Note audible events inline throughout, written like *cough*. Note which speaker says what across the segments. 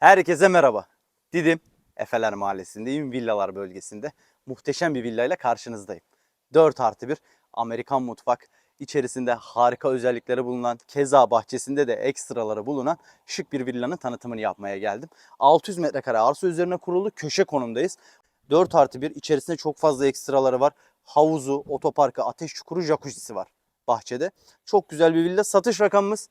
Speaker 1: Herkese merhaba. Didim Efeler Mahallesi'ndeyim, villalar bölgesinde. Muhteşem bir villayla karşınızdayım. 4 artı 1 Amerikan mutfak. İçerisinde harika özellikleri bulunan, keza bahçesinde de ekstraları bulunan şık bir villanın tanıtımını yapmaya geldim. 600 metrekare arsa üzerine kurulu köşe konumdayız. 4 artı 1 içerisinde çok fazla ekstraları var. Havuzu, otoparkı, ateş çukuru, jacuzzi'si var bahçede. Çok güzel bir villa. Satış rakamımız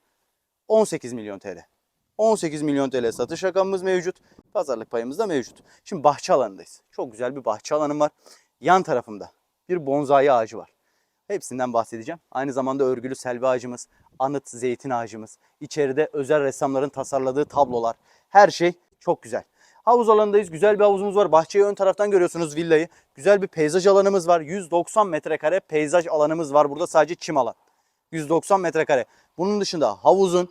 Speaker 1: 18 milyon TL. 18 milyon TL satış rakamımız mevcut. Pazarlık payımız da mevcut. Şimdi bahçe alanındayız. Çok güzel bir bahçe alanım var. Yan tarafımda bir bonsai ağacı var. Hepsinden bahsedeceğim. Aynı zamanda örgülü selvi ağacımız, anıt zeytin ağacımız, içeride özel ressamların tasarladığı tablolar. Her şey çok güzel. Havuz alanındayız. Güzel bir havuzumuz var. Bahçeyi ön taraftan görüyorsunuz villayı. Güzel bir peyzaj alanımız var. 190 metrekare peyzaj alanımız var. Burada sadece çim alan. 190 metrekare. Bunun dışında havuzun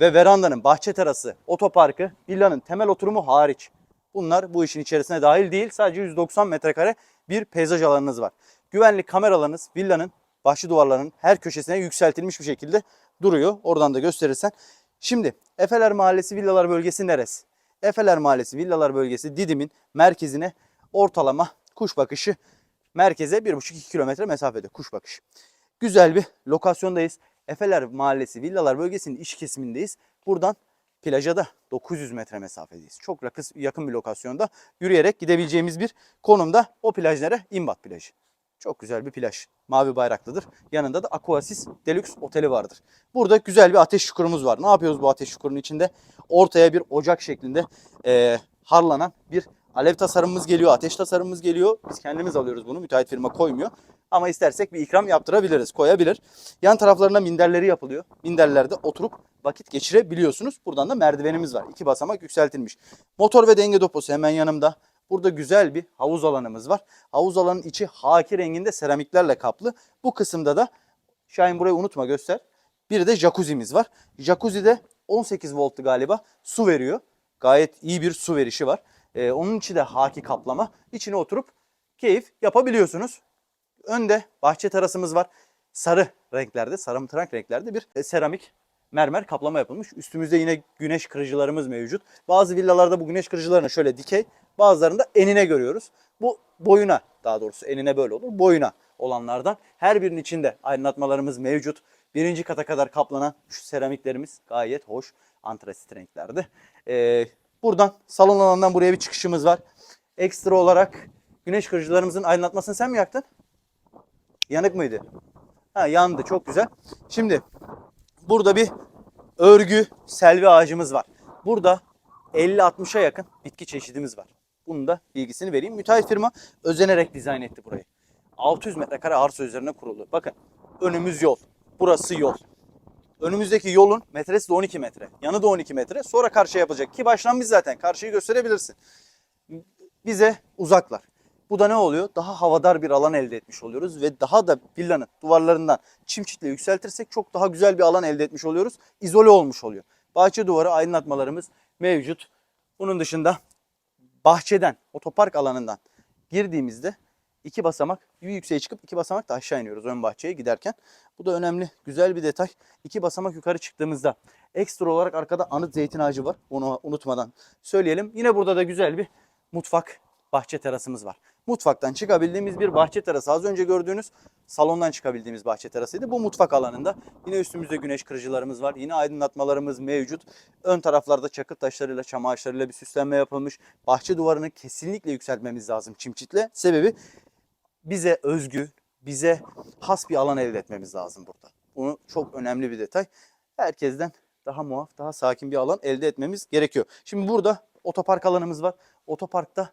Speaker 1: ve verandanın bahçe terası, otoparkı, villanın temel oturumu hariç. Bunlar bu işin içerisine dahil değil. Sadece 190 metrekare bir peyzaj alanınız var. Güvenlik kameralarınız villanın bahçe duvarlarının her köşesine yükseltilmiş bir şekilde duruyor. Oradan da gösterirsen. Şimdi Efeler Mahallesi villalar bölgesi neresi? Efeler Mahallesi villalar bölgesi Didim'in merkezine ortalama kuş bakışı merkeze 1,5-2 kilometre mesafede kuş bakışı. Güzel bir lokasyondayız. Efeler Mahallesi villalar bölgesinin iç kesimindeyiz. Buradan plaja da 900 metre mesafedeyiz. Çok yakın, bir lokasyonda yürüyerek gidebileceğimiz bir konumda o plaj nere? İmbat plajı. Çok güzel bir plaj. Mavi bayraklıdır. Yanında da Aquasis Deluxe Oteli vardır. Burada güzel bir ateş çukurumuz var. Ne yapıyoruz bu ateş çukurunun içinde? Ortaya bir ocak şeklinde eee, harlanan bir alev tasarımımız geliyor, ateş tasarımımız geliyor. Biz kendimiz alıyoruz bunu. Müteahhit firma koymuyor. Ama istersek bir ikram yaptırabiliriz, koyabilir. Yan taraflarına minderleri yapılıyor. Minderlerde oturup vakit geçirebiliyorsunuz. Buradan da merdivenimiz var. İki basamak yükseltilmiş. Motor ve denge deposu hemen yanımda. Burada güzel bir havuz alanımız var. Havuz alanının içi haki renginde seramiklerle kaplı. Bu kısımda da Şahin burayı unutma göster. Bir de jacuzzi'miz var. Jacuzzi'de 18 voltlu galiba su veriyor. Gayet iyi bir su verişi var. Ee, onun içi de haki kaplama. İçine oturup keyif yapabiliyorsunuz. Önde bahçe terasımız var. Sarı renklerde, sarımtırak renklerde bir e, seramik mermer kaplama yapılmış. Üstümüzde yine güneş kırıcılarımız mevcut. Bazı villalarda bu güneş kırıcılarını şöyle dikey, bazılarında enine görüyoruz. Bu boyuna daha doğrusu enine böyle olur. Boyuna olanlardan her birinin içinde aydınlatmalarımız mevcut. Birinci kata kadar kaplanan şu seramiklerimiz gayet hoş antrasit renklerde. Ee, buradan salon alanından buraya bir çıkışımız var. Ekstra olarak güneş kırıcılarımızın aydınlatmasını sen mi yaktın? Yanık mıydı? Ha yandı çok güzel. Şimdi burada bir örgü selvi ağacımız var. Burada 50-60'a yakın bitki çeşidimiz var. Bunun da bilgisini vereyim. Müteahhit firma özenerek dizayn etti burayı. 600 metrekare arsa üzerine kurulu. Bakın önümüz yol. Burası yol. Önümüzdeki yolun metresi de 12 metre. Yanı da 12 metre. Sonra karşıya yapılacak. Ki başlangıç zaten. Karşıyı gösterebilirsin. Bize uzaklar. Bu da ne oluyor? Daha havadar bir alan elde etmiş oluyoruz ve daha da villanın duvarlarından çim çitle yükseltirsek çok daha güzel bir alan elde etmiş oluyoruz. İzole olmuş oluyor. Bahçe duvarı aydınlatmalarımız mevcut. Bunun dışında bahçeden, otopark alanından girdiğimizde iki basamak bir yükseğe çıkıp iki basamak da aşağı iniyoruz ön bahçeye giderken. Bu da önemli, güzel bir detay. İki basamak yukarı çıktığımızda ekstra olarak arkada anıt zeytin ağacı var. Onu unutmadan söyleyelim. Yine burada da güzel bir mutfak, bahçe terasımız var. Mutfaktan çıkabildiğimiz bir bahçe terası. Az önce gördüğünüz salondan çıkabildiğimiz bahçe terasıydı. Bu mutfak alanında. Yine üstümüzde güneş kırıcılarımız var. Yine aydınlatmalarımız mevcut. Ön taraflarda çakıl taşlarıyla, çam ağaçlarıyla bir süslenme yapılmış. Bahçe duvarını kesinlikle yükseltmemiz lazım çim çitle. Sebebi bize özgü, bize has bir alan elde etmemiz lazım burada. Bu çok önemli bir detay. Herkesten daha muaf, daha sakin bir alan elde etmemiz gerekiyor. Şimdi burada otopark alanımız var. Otoparkta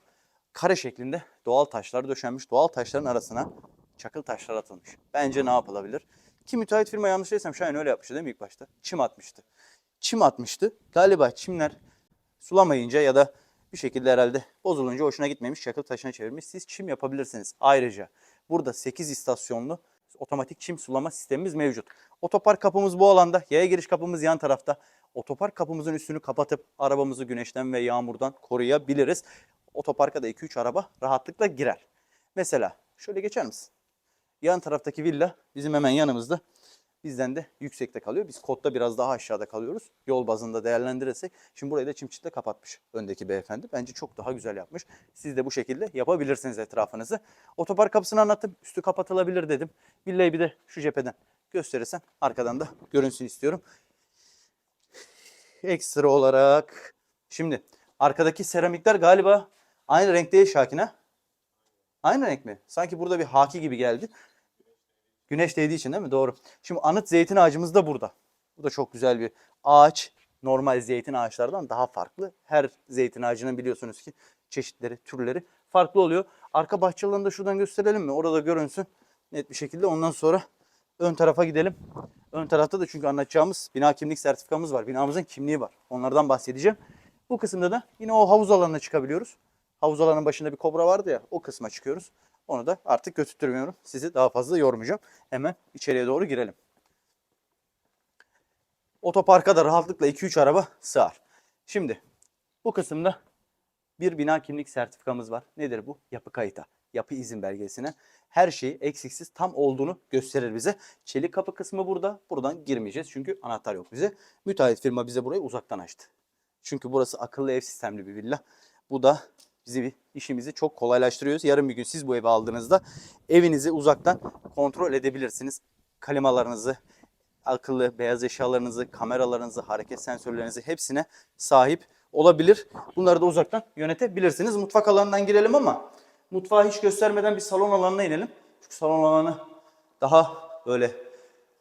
Speaker 1: kare şeklinde doğal taşlar döşenmiş. Doğal taşların arasına çakıl taşlar atılmış. Bence ne yapılabilir? Ki müteahhit firma yanlış değilsem Şahin öyle yapmıştı değil mi ilk başta? Çim atmıştı. Çim atmıştı. Galiba çimler sulamayınca ya da bir şekilde herhalde bozulunca hoşuna gitmemiş çakıl taşına çevirmiş. Siz çim yapabilirsiniz. Ayrıca burada 8 istasyonlu otomatik çim sulama sistemimiz mevcut. Otopark kapımız bu alanda. Yaya giriş kapımız yan tarafta. Otopark kapımızın üstünü kapatıp arabamızı güneşten ve yağmurdan koruyabiliriz. Otoparka da 2-3 araba rahatlıkla girer. Mesela şöyle geçer misin? Yan taraftaki villa bizim hemen yanımızda. Bizden de yüksekte kalıyor. Biz kodda biraz daha aşağıda kalıyoruz. Yol bazında değerlendirirsek. Şimdi burayı da çim çitle kapatmış öndeki beyefendi. Bence çok daha güzel yapmış. Siz de bu şekilde yapabilirsiniz etrafınızı. Otopark kapısını anlattım. Üstü kapatılabilir dedim. Villayı bir de şu cepheden gösterirsen arkadan da görünsün istiyorum. Ekstra olarak şimdi arkadaki seramikler galiba aynı renk değil Şakine. Aynı renk mi? Sanki burada bir haki gibi geldi. Güneş değdiği için değil mi? Doğru. Şimdi anıt zeytin ağacımız da burada. Bu da çok güzel bir ağaç. Normal zeytin ağaçlardan daha farklı. Her zeytin ağacının biliyorsunuz ki çeşitleri, türleri farklı oluyor. Arka bahçe alanını da şuradan gösterelim mi? Orada görünsün net bir şekilde. Ondan sonra ön tarafa gidelim. Ön tarafta da çünkü anlatacağımız bina kimlik sertifikamız var. Binamızın kimliği var. Onlardan bahsedeceğim. Bu kısımda da yine o havuz alanına çıkabiliyoruz. Havuz alanının başında bir kobra vardı ya o kısma çıkıyoruz. Onu da artık götürtmüyorum. Sizi daha fazla yormayacağım. Hemen içeriye doğru girelim. Otoparka da rahatlıkla 2-3 araba sığar. Şimdi bu kısımda bir bina kimlik sertifikamız var. Nedir bu? Yapı kayıta. Yapı izin belgesine her şeyi eksiksiz tam olduğunu gösterir bize. Çelik kapı kısmı burada. Buradan girmeyeceğiz çünkü anahtar yok bize. Müteahhit firma bize burayı uzaktan açtı. Çünkü burası akıllı ev sistemli bir villa. Bu da bizi işimizi çok kolaylaştırıyoruz. Yarın bir gün siz bu evi aldığınızda evinizi uzaktan kontrol edebilirsiniz. Klimalarınızı, akıllı beyaz eşyalarınızı, kameralarınızı, hareket sensörlerinizi hepsine sahip olabilir. Bunları da uzaktan yönetebilirsiniz. Mutfak alanından girelim ama mutfağı hiç göstermeden bir salon alanına inelim. Çünkü salon alanı daha böyle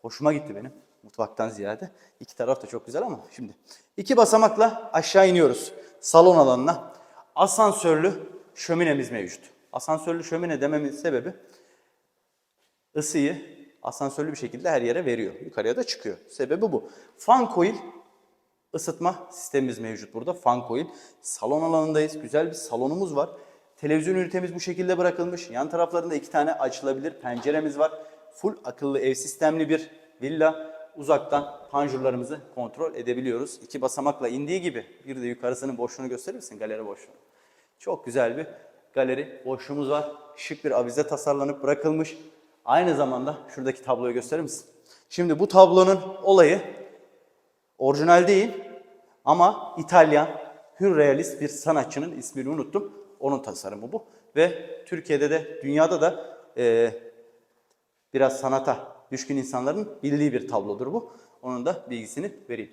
Speaker 1: hoşuma gitti benim mutfaktan ziyade. İki taraf da çok güzel ama şimdi iki basamakla aşağı iniyoruz salon alanına. Asansörlü şöminemiz mevcut. Asansörlü şömine dememin sebebi ısıyı asansörlü bir şekilde her yere veriyor. Yukarıya da çıkıyor. Sebebi bu. Fan coil ısıtma sistemimiz mevcut burada. Fan coil. Salon alanındayız. Güzel bir salonumuz var. Televizyon ünitemiz bu şekilde bırakılmış. Yan taraflarında iki tane açılabilir penceremiz var. Full akıllı ev sistemli bir villa. Uzaktan panjurlarımızı kontrol edebiliyoruz. İki basamakla indiği gibi bir de yukarısının boşluğunu gösterir misin? Galeri boşluğu. Çok güzel bir galeri boşluğumuz var. Şık bir avize tasarlanıp bırakılmış. Aynı zamanda şuradaki tabloyu gösterir misin? Şimdi bu tablonun olayı orijinal değil ama İtalyan hürrealist bir sanatçının ismini unuttum. Onun tasarımı bu. Ve Türkiye'de de dünyada da e, biraz sanata düşkün insanların bildiği bir tablodur bu. Onun da bilgisini vereyim.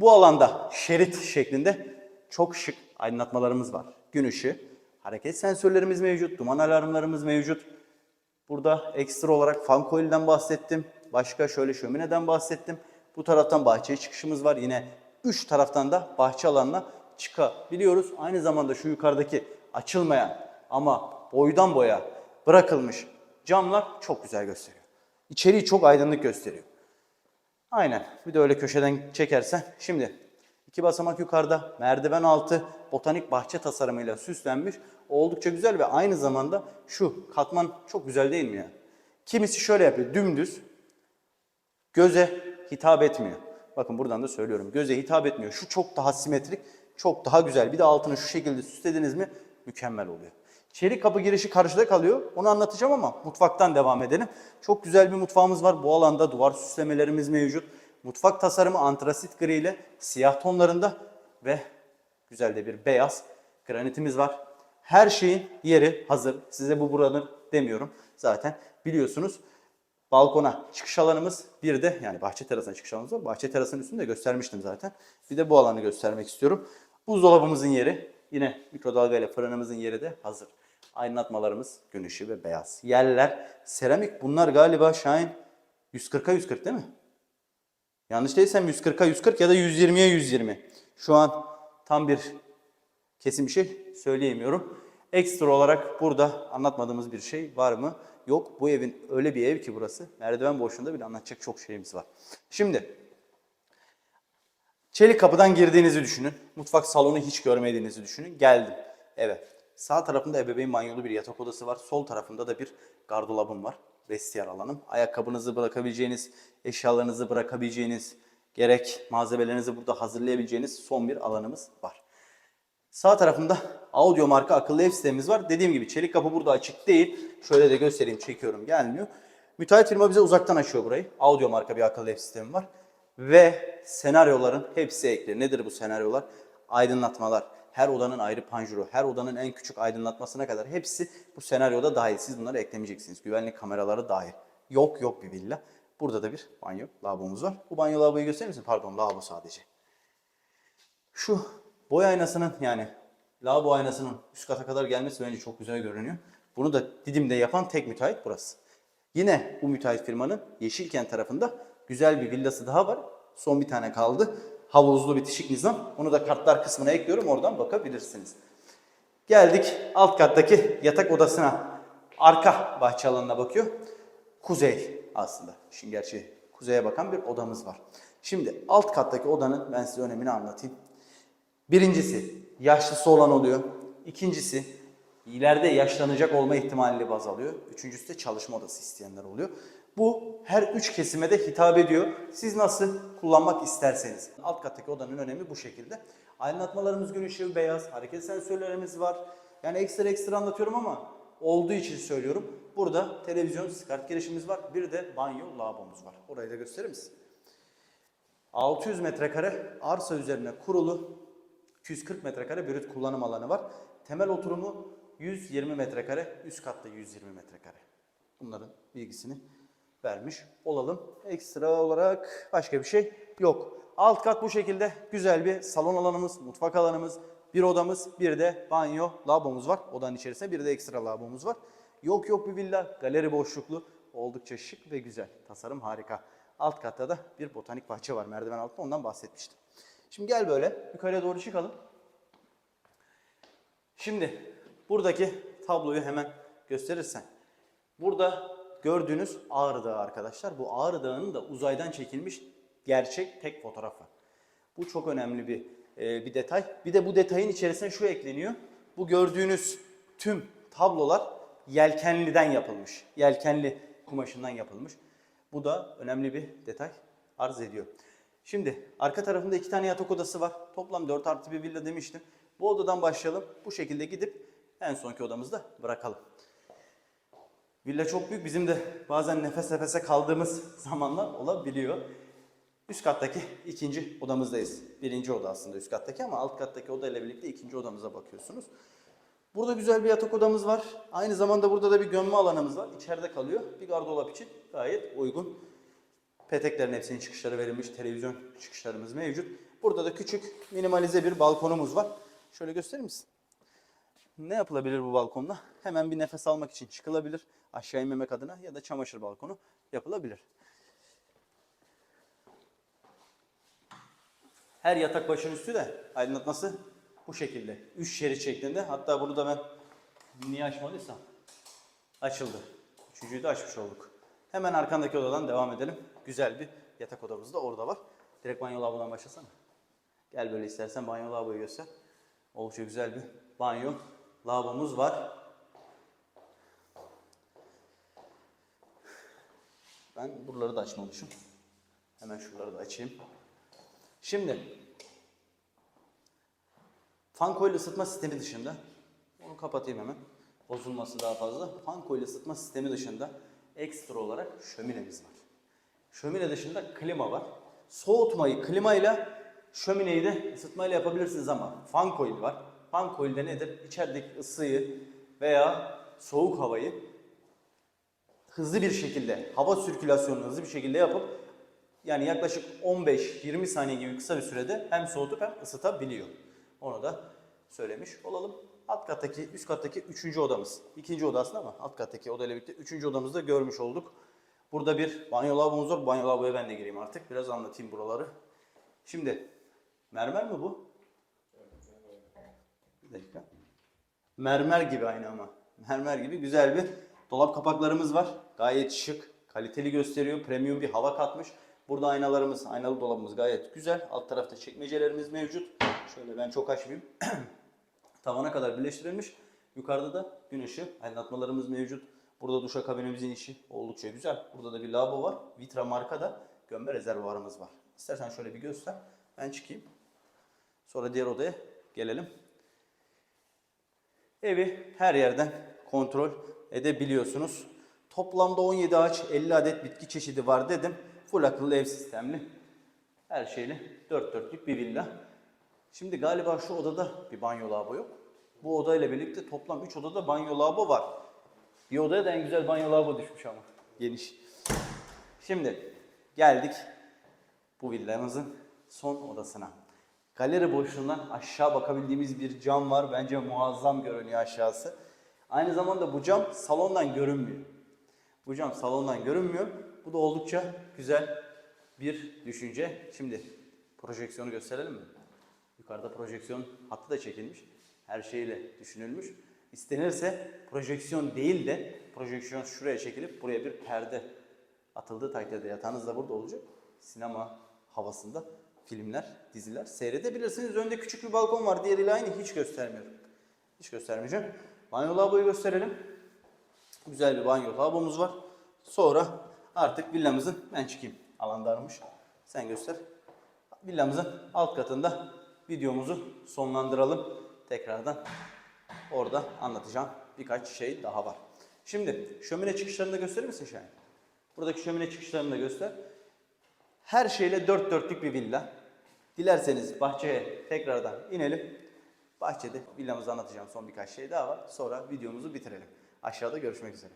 Speaker 1: Bu alanda şerit şeklinde çok şık aydınlatmalarımız var. Gün ışığı, hareket sensörlerimiz mevcut, duman alarmlarımız mevcut. Burada ekstra olarak fan coil'den bahsettim. Başka şöyle şömineden bahsettim. Bu taraftan bahçeye çıkışımız var. Yine üç taraftan da bahçe alanına çıkabiliyoruz. Aynı zamanda şu yukarıdaki açılmayan ama boydan boya bırakılmış camlar çok güzel gösteriyor. İçeriği çok aydınlık gösteriyor. Aynen. Bir de öyle köşeden çekersen. Şimdi iki basamak yukarıda merdiven altı botanik bahçe tasarımıyla süslenmiş. Oldukça güzel ve aynı zamanda şu katman çok güzel değil mi ya? Kimisi şöyle yapıyor dümdüz göze hitap etmiyor. Bakın buradan da söylüyorum. Göze hitap etmiyor. Şu çok daha simetrik, çok daha güzel. Bir de altını şu şekilde süslediniz mi mükemmel oluyor. Çelik kapı girişi karşıda kalıyor. Onu anlatacağım ama mutfaktan devam edelim. Çok güzel bir mutfağımız var. Bu alanda duvar süslemelerimiz mevcut. Mutfak tasarımı antrasit gri ile siyah tonlarında ve güzel de bir beyaz granitimiz var. Her şeyin yeri hazır. Size bu buranın demiyorum. Zaten biliyorsunuz. Balkona çıkış alanımız bir de yani bahçe terasına çıkış alanımız var. Bahçe terasının üstünde göstermiştim zaten. Bir de bu alanı göstermek istiyorum. Buzdolabımızın yeri yine mikrodalga ile fırınımızın yeri de hazır. Aydınlatmalarımız gün ve beyaz. Yerler seramik bunlar galiba Şahin 140'a 140 değil mi? Yanlış değilsem 140'a 140 ya da 120'ye 120. Şu an tam bir kesin bir şey söyleyemiyorum. Ekstra olarak burada anlatmadığımız bir şey var mı? Yok. Bu evin öyle bir ev ki burası. Merdiven boşluğunda bile anlatacak çok şeyimiz var. Şimdi çelik kapıdan girdiğinizi düşünün. Mutfak salonu hiç görmediğinizi düşünün. Geldim eve. Sağ tarafında ebeveyn banyolu bir yatak odası var. Sol tarafında da bir gardırobum var. Vestiyer alanım. Ayakkabınızı bırakabileceğiniz, eşyalarınızı bırakabileceğiniz, gerek malzemelerinizi burada hazırlayabileceğiniz son bir alanımız var. Sağ tarafında audio marka akıllı ev sistemimiz var. Dediğim gibi çelik kapı burada açık değil. Şöyle de göstereyim çekiyorum gelmiyor. Müteahhit firma bize uzaktan açıyor burayı. Audio marka bir akıllı ev sistemi var. Ve senaryoların hepsi ekli. Nedir bu senaryolar? Aydınlatmalar. Her odanın ayrı panjuru, her odanın en küçük aydınlatmasına kadar hepsi bu senaryoda dahil. Siz bunları eklemeyeceksiniz. Güvenlik kameraları dahil. Yok yok bir villa. Burada da bir banyo lavabomuz var. Bu banyo lavaboyu gösterir misin? Pardon lavabo sadece. Şu boy aynasının yani lavabo aynasının üst kata kadar gelmesi bence çok güzel görünüyor. Bunu da Didim'de yapan tek müteahhit burası. Yine bu müteahhit firmanın Yeşilkent tarafında güzel bir villası daha var. Son bir tane kaldı. Havuzlu bitişik nizam. Onu da kartlar kısmına ekliyorum. Oradan bakabilirsiniz. Geldik alt kattaki yatak odasına. Arka bahçe alanına bakıyor. Kuzey aslında. Şimdi gerçi kuzeye bakan bir odamız var. Şimdi alt kattaki odanın ben size önemini anlatayım. Birincisi yaşlısı olan oluyor. İkincisi ileride yaşlanacak olma ihtimalini baz alıyor. Üçüncüsü de çalışma odası isteyenler oluyor. Bu her üç kesime de hitap ediyor. Siz nasıl kullanmak isterseniz. Alt kattaki odanın önemi bu şekilde. Aydınlatmalarımız gün ışığı beyaz, hareket sensörlerimiz var. Yani ekstra ekstra anlatıyorum ama olduğu için söylüyorum. Burada televizyon, kart girişimiz var. Bir de banyo, lavabomuz var. Orayı da gösterir misin? 600 metrekare arsa üzerine kurulu 240 metrekare brüt kullanım alanı var. Temel oturumu 120 metrekare, üst katta 120 metrekare. Bunların bilgisini vermiş olalım. Ekstra olarak başka bir şey yok. Alt kat bu şekilde güzel bir salon alanımız, mutfak alanımız, bir odamız, bir de banyo, lavabomuz var. Odanın içerisinde bir de ekstra lavabomuz var. Yok yok bir villa, galeri boşluklu, oldukça şık ve güzel. Tasarım harika. Alt katta da bir botanik bahçe var merdiven altında ondan bahsetmiştim. Şimdi gel böyle yukarıya doğru çıkalım. Şimdi buradaki tabloyu hemen gösterirsen. Burada gördüğünüz Ağrı Dağı arkadaşlar. Bu Ağrı Dağı'nın da uzaydan çekilmiş gerçek tek fotoğrafı. Bu çok önemli bir e, bir detay. Bir de bu detayın içerisine şu ekleniyor. Bu gördüğünüz tüm tablolar yelkenliden yapılmış. Yelkenli kumaşından yapılmış. Bu da önemli bir detay arz ediyor. Şimdi arka tarafında iki tane yatak odası var. Toplam 4 artı bir villa demiştim. Bu odadan başlayalım. Bu şekilde gidip en sonki odamızda bırakalım. Villa çok büyük. Bizim de bazen nefes nefese kaldığımız *laughs* zamanlar olabiliyor. Üst kattaki ikinci odamızdayız. Birinci oda aslında üst kattaki ama alt kattaki oda ile birlikte ikinci odamıza bakıyorsunuz. Burada güzel bir yatak odamız var. Aynı zamanda burada da bir gömme alanımız var. İçeride kalıyor. Bir gardırop için gayet uygun. Peteklerin hepsinin çıkışları verilmiş. Televizyon çıkışlarımız mevcut. Burada da küçük minimalize bir balkonumuz var. Şöyle gösterir misin? Ne yapılabilir bu balkonda? Hemen bir nefes almak için çıkılabilir. Aşağı inmemek adına ya da çamaşır balkonu yapılabilir. Her yatak başının üstü de aydınlatması bu şekilde. Üç şerit şeklinde. Hatta bunu da ben niye açmadıysam açıldı. Üçüncüyü de açmış olduk. Hemen arkandaki odadan devam edelim. Güzel bir yatak odamız da orada var. Direkt banyo lavabodan başlasana. Gel böyle istersen banyo lavaboyu göster. Oldukça güzel bir banyo lavabomuz var. Ben buraları da açmamışım. Hemen şuraları da açayım. Şimdi fan coil ısıtma sistemi dışında onu kapatayım hemen. Bozulması daha fazla. Fan coil ısıtma sistemi dışında ekstra olarak şöminemiz var. Şömine dışında klima var. Soğutmayı klimayla şömineyi de ısıtmayla yapabilirsiniz ama fan coil var. Fan coil de nedir? İçerideki ısıyı veya soğuk havayı hızlı bir şekilde, hava sirkülasyonunu hızlı bir şekilde yapıp yani yaklaşık 15-20 saniye gibi kısa bir sürede hem soğutup hem ısıtabiliyor. Onu da söylemiş olalım. Alt kattaki, üst kattaki üçüncü odamız. İkinci oda aslında ama alt kattaki odayla birlikte üçüncü odamızda görmüş olduk. Burada bir banyo lavabomuz var. Banyo lavaboya ben de gireyim artık. Biraz anlatayım buraları. Şimdi mermer mi bu? Dakika. Mermer gibi aynı ama. Mermer gibi güzel bir dolap kapaklarımız var. Gayet şık, kaliteli gösteriyor. Premium bir hava katmış. Burada aynalarımız, aynalı dolabımız gayet güzel. Alt tarafta çekmecelerimiz mevcut. Şöyle ben çok açmayayım. *clears throat* Tavana kadar birleştirilmiş. Yukarıda da gün ışığı aydınlatmalarımız mevcut. Burada duşakabinimizin içi oldukça güzel. Burada da bir lavabo var. Vitra marka da gömme rezervuarımız var. İstersen şöyle bir göster. Ben çıkayım. Sonra diğer odaya gelelim. Evi her yerden kontrol edebiliyorsunuz. Toplamda 17 ağaç, 50 adet bitki çeşidi var dedim. Full akıllı ev sistemli. Her şeyli dört dörtlük bir villa. Şimdi galiba şu odada bir banyo lavabo yok. Bu odayla birlikte toplam 3 odada banyo lavabo var. Bir odaya da en güzel banyo lavabo düşmüş ama. Geniş. Şimdi geldik bu villamızın son odasına. Galeri boşluğundan aşağı bakabildiğimiz bir cam var. Bence muazzam görünüyor aşağısı. Aynı zamanda bu cam salondan görünmüyor. Bu cam salondan görünmüyor. Bu da oldukça güzel bir düşünce. Şimdi projeksiyonu gösterelim mi? Yukarıda projeksiyon hattı da çekilmiş. Her şeyle düşünülmüş. İstenirse projeksiyon değil de projeksiyon şuraya çekilip buraya bir perde atıldığı takdirde yatağınız da burada olacak. Sinema havasında filmler, diziler seyredebilirsiniz. Önde küçük bir balkon var. Diğeriyle aynı. Hiç göstermiyorum. Hiç göstermeyeceğim. Banyo lavaboyu gösterelim. Güzel bir banyo lavabomuz var. Sonra artık villamızın ben çıkayım. Alan darmış. Sen göster. Villamızın alt katında videomuzu sonlandıralım. Tekrardan orada anlatacağım birkaç şey daha var. Şimdi şömine çıkışlarını da gösterir misin Şahin? Buradaki şömine çıkışlarını da göster. Her şeyle dört dörtlük bir villa. Dilerseniz bahçeye tekrardan inelim. Bahçede villamızı anlatacağım son birkaç şey daha var. Sonra videomuzu bitirelim. Aşağıda görüşmek üzere.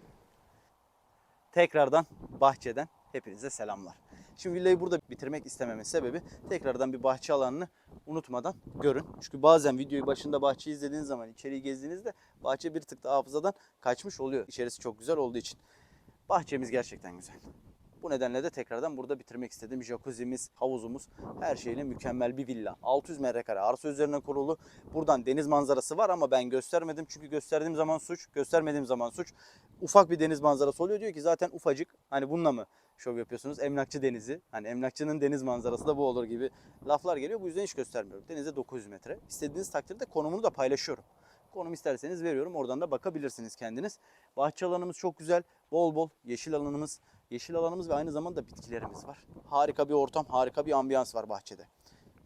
Speaker 1: Tekrardan bahçeden hepinize selamlar. Şimdi villayı burada bitirmek istememin sebebi tekrardan bir bahçe alanını unutmadan görün. Çünkü bazen videoyu başında bahçeyi izlediğiniz zaman içeriği gezdiğinizde bahçe bir tık da hafızadan kaçmış oluyor. İçerisi çok güzel olduğu için. Bahçemiz gerçekten güzel. Bu nedenle de tekrardan burada bitirmek istedim. Jacuzzi'miz, havuzumuz, her şeyle mükemmel bir villa. 600 metrekare arsa üzerine kurulu. Buradan deniz manzarası var ama ben göstermedim. Çünkü gösterdiğim zaman suç, göstermediğim zaman suç. Ufak bir deniz manzarası oluyor. Diyor ki zaten ufacık. Hani bununla mı şov yapıyorsunuz? Emlakçı denizi. Hani emlakçının deniz manzarası da bu olur gibi laflar geliyor. Bu yüzden hiç göstermiyorum. Denize 900 metre. İstediğiniz takdirde konumunu da paylaşıyorum. Konum isterseniz veriyorum. Oradan da bakabilirsiniz kendiniz. Bahçe alanımız çok güzel. Bol bol yeşil alanımız, yeşil alanımız ve aynı zamanda bitkilerimiz var. Harika bir ortam, harika bir ambiyans var bahçede.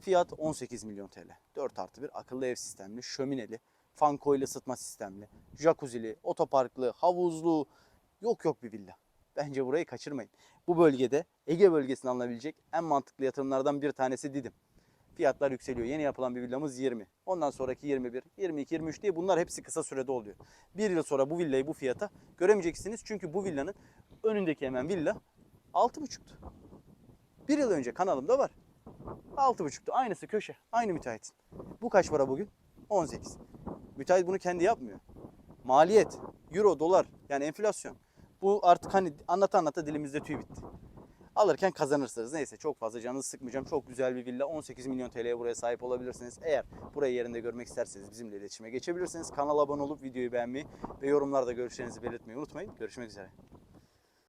Speaker 1: Fiyat 18 milyon TL. 4 artı 1 akıllı ev sistemli, şömineli, fan coil ısıtma sistemli, jacuzzi'li, otoparklı, havuzlu, yok yok bir villa. Bence burayı kaçırmayın. Bu bölgede Ege bölgesinde alınabilecek en mantıklı yatırımlardan bir tanesi Didim. Fiyatlar yükseliyor. Yeni yapılan bir villamız 20. Ondan sonraki 21, 22, 23 diye bunlar hepsi kısa sürede oluyor. Bir yıl sonra bu villayı bu fiyata göremeyeceksiniz. Çünkü bu villanın önündeki hemen villa 6,5'tu. Bir yıl önce kanalımda var. 6,5'tu. Aynısı köşe. Aynı müteahhitin. Bu kaç para bugün? 18. Müteahhit bunu kendi yapmıyor. Maliyet, euro, dolar yani enflasyon. Bu artık hani anlata anlata dilimizde tüy bitti. Alırken kazanırsınız. Neyse çok fazla canınızı sıkmayacağım. Çok güzel bir villa. 18 milyon TL'ye buraya sahip olabilirsiniz. Eğer burayı yerinde görmek isterseniz bizimle iletişime geçebilirsiniz. Kanala abone olup videoyu beğenmeyi ve yorumlarda görüşlerinizi belirtmeyi unutmayın. Görüşmek üzere.